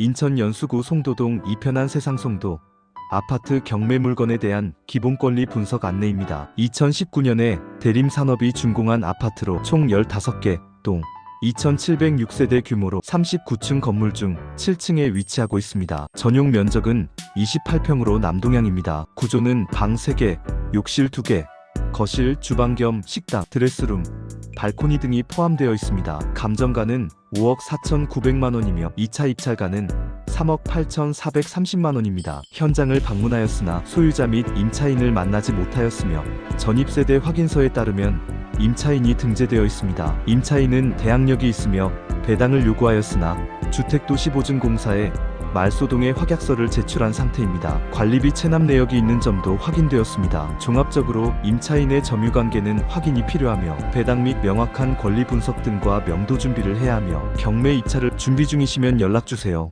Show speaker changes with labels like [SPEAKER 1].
[SPEAKER 1] 인천 연수구 송도동 이편한 세상 송도 아파트 경매 물건에 대한 기본권리 분석 안내입니다. 2019년에 대림산업이 준공한 아파트로 총 15개 동 2,706세대 규모로 39층 건물 중 7층에 위치하고 있습니다. 전용 면적은 28평으로 남동향입니다. 구조는 방 3개, 욕실 2개, 거실, 주방 겸 식당, 드레스룸, 발코니 등이 포함되어 있습니다. 감정가는 5억 4,900만 원이며 2차 입찰가는 3억 8,430만 원입니다. 현장을 방문하였으나 소유자 및 임차인을 만나지 못하였으며 전입세대 확인서에 따르면 임차인이 등재되어 있습니다. 임차인은 대항력이 있으며 배당을 요구하였으나 주택도시보증공사에 말소동의 확약서를 제출한 상태입니다. 관리비 체납 내역이 있는 점도 확인되었습니다. 종합적으로 임차인의 점유 관계는 확인이 필요하며 배당 및 명확한 권리 분석 등과 명도 준비를 해야 하며 경매 입찰을 준비 중이시면 연락 주세요.